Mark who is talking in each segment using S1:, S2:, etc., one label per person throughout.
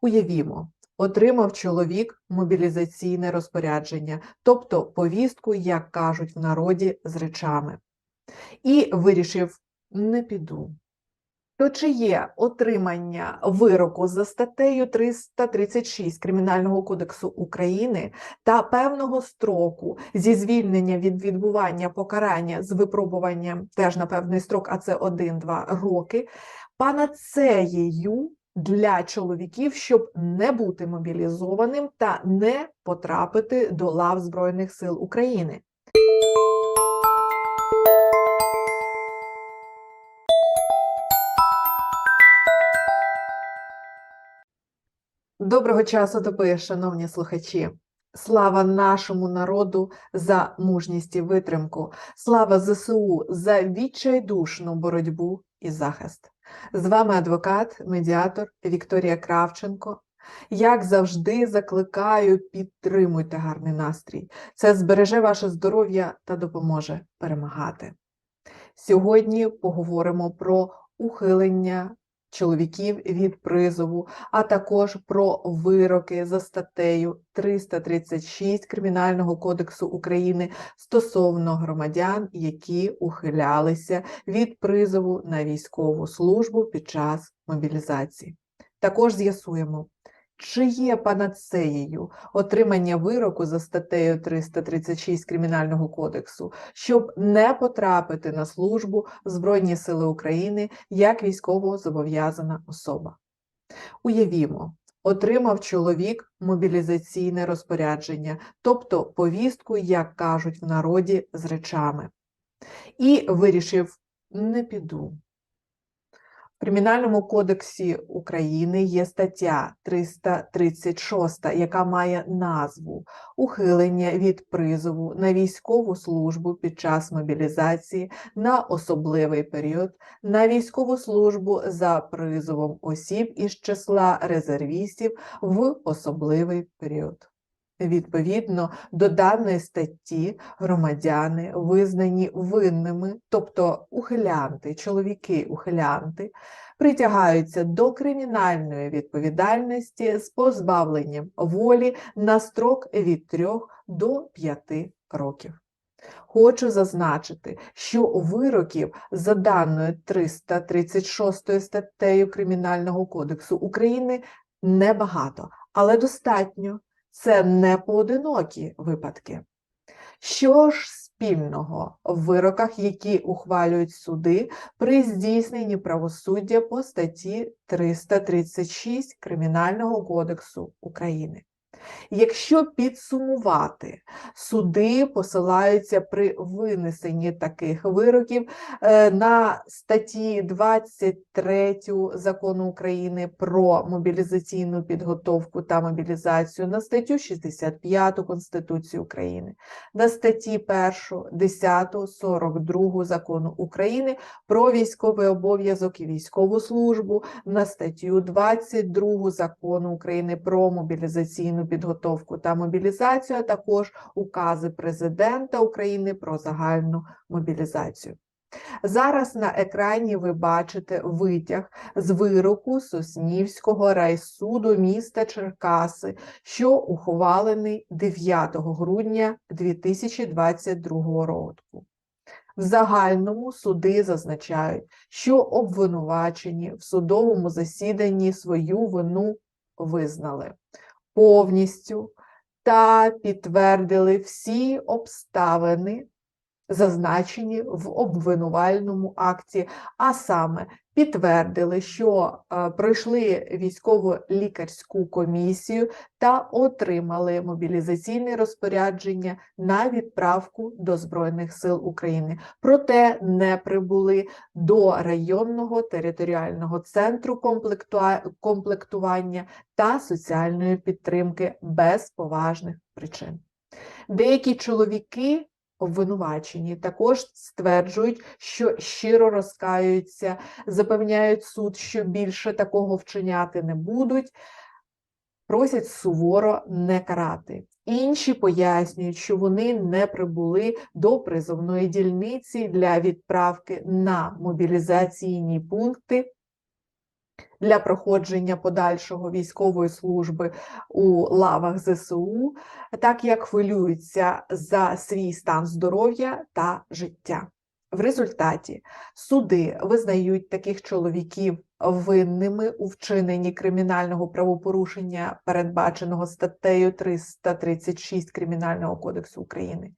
S1: Уявімо, отримав чоловік мобілізаційне розпорядження, тобто повістку, як кажуть в народі, з речами, і вирішив не піду. То чи є отримання вироку за статтею 336 Кримінального кодексу України та певного строку зі звільнення від відбування покарання з випробуванням теж на певний строк, а це 1-2 роки, панацеєю для чоловіків, щоб не бути мобілізованим та не потрапити до лав Збройних сил України? Доброго часу доби, шановні слухачі. Слава нашому народу за мужність і витримку. Слава ЗСУ за відчайдушну боротьбу і захист. З вами адвокат, медіатор Вікторія Кравченко. Як завжди, закликаю, підтримуйте гарний настрій. Це збереже ваше здоров'я та допоможе перемагати. Сьогодні поговоримо про ухилення чоловіків від призову, а також про вироки за статтею 336 Кримінального кодексу України стосовно громадян, які ухилялися від призову на військову службу під час мобілізації. Також з'ясуємо, чи є панацеєю отримання вироку за статтею 336 Кримінального кодексу, щоб не потрапити на службу в Збройні Сили України як військово-зобов'язана особа. Уявімо, отримав чоловік мобілізаційне розпорядження, тобто повістку, як кажуть в народі, з речами, і вирішив не піду. Кримінальному кодексі України є стаття 336, яка має назву Ухилення від призову на військову службу під час мобілізації на особливий період, на військову службу за призовом осіб із числа резервістів в особливий період. Відповідно до даної статті громадяни визнані винними, тобто ухилянти, чоловіки-ухилянти, притягаються до кримінальної відповідальності з позбавленням волі на строк від 3 до 5 років. Хочу зазначити, що вироків за даною 336 статтею Кримінального кодексу України небагато, але достатньо це не поодинокі випадки. Що ж спільного в вироках, які ухвалюють суди при здійсненні правосуддя по статті 336 Кримінального кодексу України? Якщо підсумувати, суди посилаються при винесенні таких вироків е, на статті 23 закону України про мобілізаційну підготовку та мобілізацію, на статтю 65 Конституції України, на статті 1, 10, 42 закону України про військовий обов'язок і військову службу, на статтю 22 закону України про мобілізаційну підготовку та мобілізацію, а також укази Президента України про загальну мобілізацію. Зараз на екрані ви бачите витяг з вироку Соснівського райсуду міста Черкаси, що ухвалений 9 грудня 2022 року. В загальному суди зазначають, що обвинувачені в судовому засіданні свою вину визнали повністю та підтвердили всі обставини, зазначені в обвинувальному акті, а саме підтвердили, що е, пройшли військово-лікарську комісію та отримали мобілізаційне розпорядження на відправку до Збройних сил України, проте не прибули до районного територіального центру комплектування та соціальної підтримки без поважних причин. Деякі чоловіки обвинувачені також стверджують, що щиро розкаюються, запевняють суд, що більше такого вчиняти не будуть, просять суворо не карати. Інші пояснюють, що вони не прибули до призовної дільниці для відправки на мобілізаційні пункти для проходження подальшого військової служби у лавах ЗСУ, так як хвилюються за свій стан здоров'я та життя. В результаті суди визнають таких чоловіків винними у вчиненні кримінального правопорушення, передбаченого статтею 336 Кримінального кодексу України,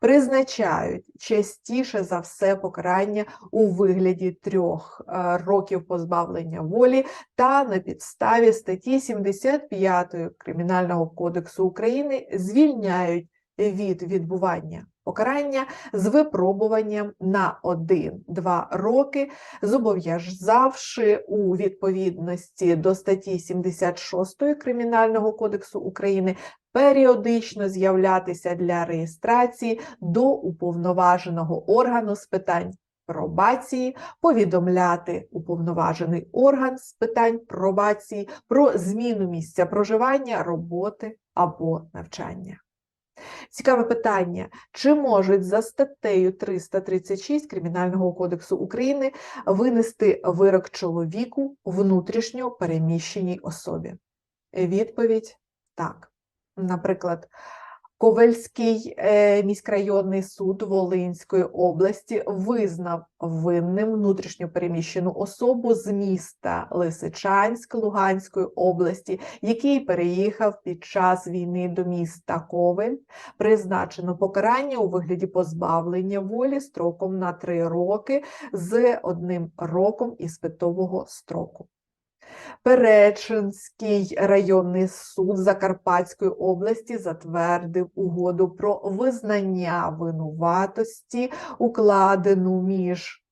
S1: призначають частіше за все покарання у вигляді трьох е, років позбавлення волі та на підставі статті 75 Кримінального кодексу України звільняють від відбування покарання з випробуванням на 1-2 роки, зобов'язавши у відповідності до статті 76 Кримінального кодексу України періодично з'являтися для реєстрації до уповноваженого органу з питань. Пробації повідомляти уповноважений орган з питань пробації про зміну місця проживання, роботи або навчання. Цікаве питання: чи можуть за статтею 336 Кримінального кодексу України винести вирок чоловіку внутрішньо переміщеній особі? Відповідь так. Наприклад, Ковельський е, міськрайонний суд Волинської області визнав винним внутрішньопереміщену особу з міста Лисичанськ Луганської області, який переїхав під час війни до міста Ковель, призначено покарання у вигляді позбавлення волі строком на три роки з одним роком іспитового строку. Перечинський районний суд Закарпатської області затвердив угоду про визнання винуватості, укладену між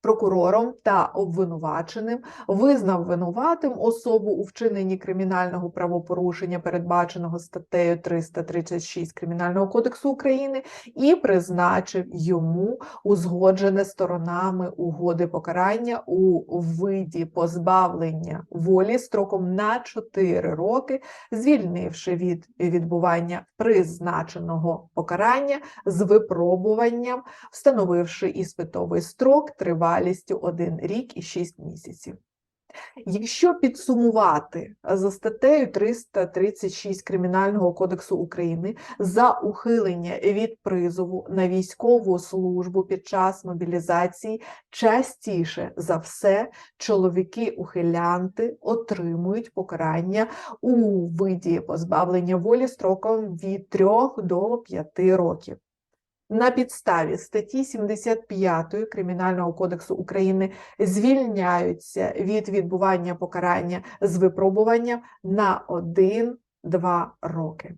S1: прокурором та обвинуваченим визнав винуватим особу у вчиненні кримінального правопорушення, передбаченого статтею 336 Кримінального кодексу України, і призначив йому узгоджене сторонами угоди покарання у виді позбавлення волі строком на 4 роки, звільнивши від відбування призначеного покарання з випробуванням, встановивши іспитовий строк тривалість тривалістю 1 рік і 6 місяців. Якщо підсумувати за статтею 336 Кримінального кодексу України за ухилення від призову на військову службу під час мобілізації, частіше за все чоловіки-ухилянти отримують покарання у виді позбавлення волі строком від 3 до 5 років. На підставі статті 75 Кримінального кодексу України звільняються від відбування покарання з випробуванням на 1-2 роки.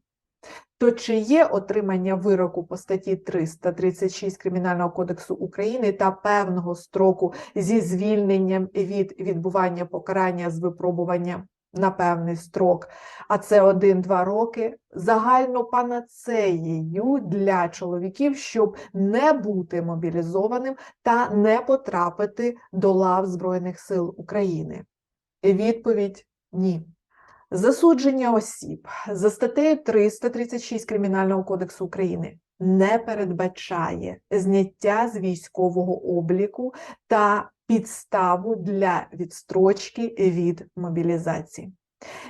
S1: То чи є отримання вироку по статті 336 Кримінального кодексу України та певного строку зі звільненням від відбування покарання з випробуванням на певний строк, а це 1-2 роки, загально панацеєю для чоловіків, щоб не бути мобілізованим та не потрапити до лав Збройних сил України? Відповідь ні. Засудження осіб за статтею 336 Кримінального кодексу України не передбачає зняття з військового обліку та підставу для відстрочки від мобілізації.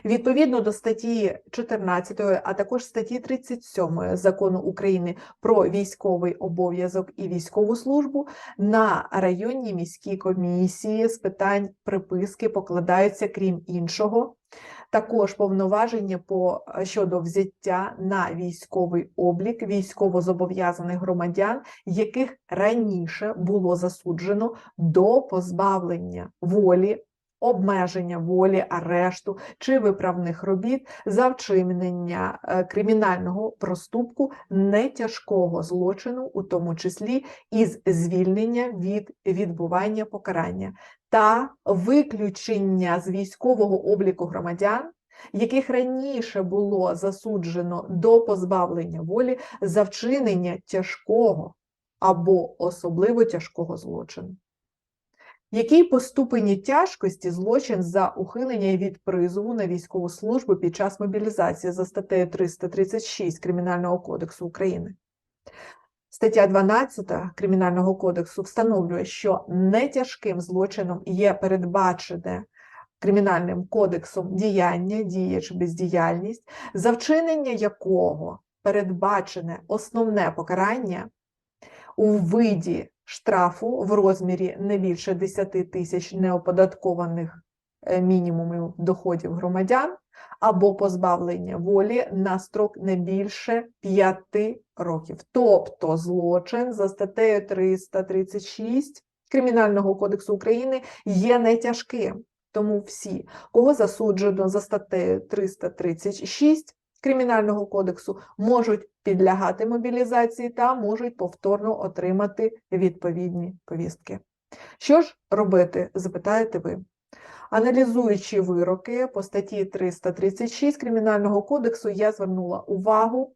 S1: Відповідно до статті 14, а також статті 37 закону України про військовий обов'язок і військову службу на районні міські комісії з питань приписки покладаються, крім іншого, також повноваження по е, щодо взяття на військовий облік військовозобов'язаних громадян, яких раніше було засуджено до позбавлення волі. Обмеження волі, арешту чи виправних робіт за вчинення е, кримінального проступку нетяжкого злочину, у тому числі із звільнення від відбування покарання, та виключення з військового обліку громадян, яких раніше було засуджено до позбавлення волі за вчинення тяжкого або особливо тяжкого злочину. Який по ступені тяжкості злочин за ухилення від призову на військову службу під час мобілізації за статтею 336 Кримінального кодексу України? Стаття 12 Кримінального кодексу встановлює, що нетяжким злочином є передбачене Кримінальним кодексом діяння, дія чи бездіяльність, за вчинення якого передбачене основне покарання у виді штрафу в розмірі не більше 10 тисяч неоподаткованих е, мінімумів доходів громадян, або позбавлення волі на строк не більше 5 років. Тобто злочин за статтею 336 Кримінального кодексу України є нетяжким. Тому всі, кого засуджено за статтею 336 Кримінального кодексу, можуть підлягати мобілізації та можуть повторно отримати відповідні повістки. Що ж робити, запитаєте ви? Аналізуючи вироки по статті 336 Кримінального кодексу, я звернула увагу,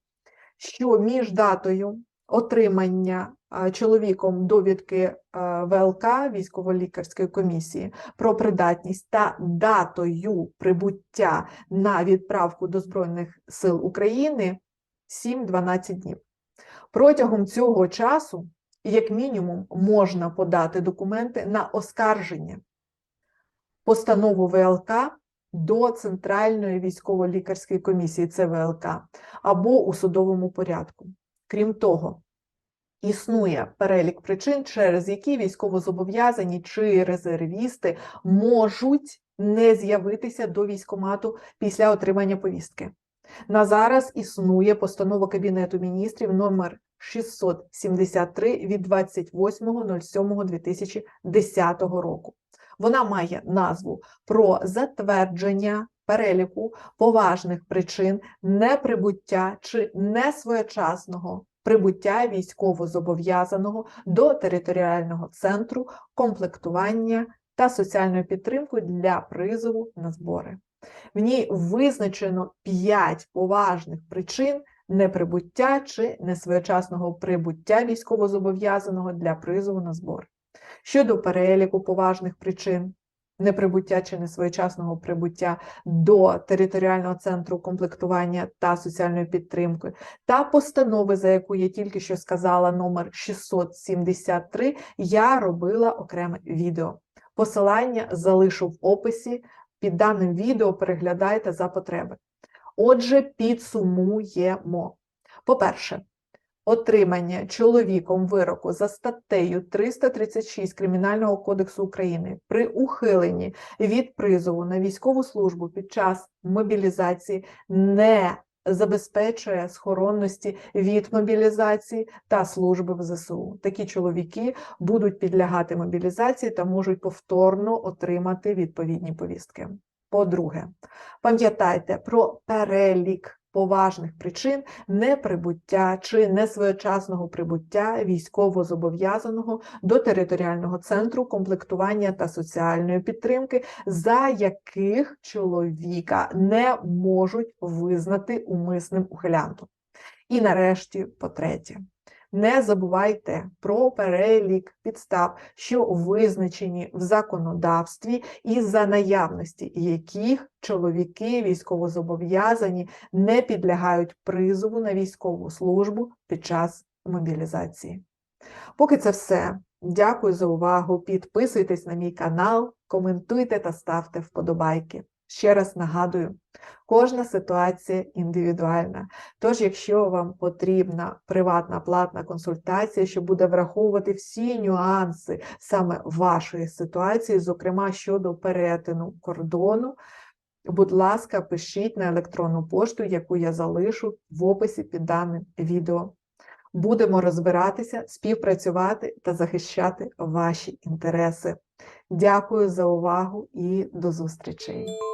S1: що між датою отримання чоловіком довідки ВЛК військово-лікарської комісії про придатність та датою прибуття на відправку до Збройних сил України 7-12 днів. Протягом цього часу, як мінімум, можна подати документи на оскарження постанову ВЛК до Центральної військово-лікарської комісії ЦВЛК або у судовому порядку. Крім того, існує перелік причин, через які військовозобов'язані чи резервісти можуть не з'явитися до військомату після отримання повістки. На зараз існує постанова Кабінету міністрів номер 673 від 28.07.2010 року. Вона має назву про затвердження переліку поважних причин неприбуття чи несвоєчасного прибуття військовозобов'язаного до територіального центру комплектування та соціальної підтримки для призову на збори. В ній визначено 5 поважних причин неприбуття чи несвоєчасного прибуття військовозобов'язаного для призову на збори. Щодо переліку поважних причин неприбуття чи несвоєчасного прибуття до територіального центру комплектування та соціальної підтримки, та постанови, за яку я тільки що сказала, номер 673, я робила окреме відео. Посилання залишу в описі. Під даним відео переглядайте за потреби. Отже, підсумуємо. По-перше, отримання чоловіком вироку за статтею 336 Кримінального кодексу України при ухиленні від призову на військову службу під час мобілізації не забезпечує схоронності від мобілізації та служби в ЗСУ. Такі чоловіки будуть підлягати мобілізації та можуть повторно отримати відповідні повістки. По-друге, пам'ятайте про перелік поважних причин неприбуття чи несвоєчасного прибуття військово-зобов'язаного до територіального центру комплектування та соціальної підтримки, за яких чоловіка не можуть визнати умисним ухилянтом. І нарешті, по-третє, не забувайте про перелік підстав, що визначені в законодавстві, і за наявності яких чоловіки військовозобов'язані не підлягають призову на військову службу під час мобілізації. Поки це все. Дякую за увагу. Підписуйтесь на мій канал, коментуйте та ставте вподобайки. Ще раз нагадую, кожна ситуація індивідуальна. Тож, якщо вам потрібна приватна платна консультація, що буде враховувати всі нюанси саме вашої ситуації, зокрема щодо перетину кордону, будь ласка, пишіть на електронну пошту, яку я залишу в описі під даним відео. Будемо розбиратися, співпрацювати та захищати ваші інтереси. Дякую за увагу і до зустрічей!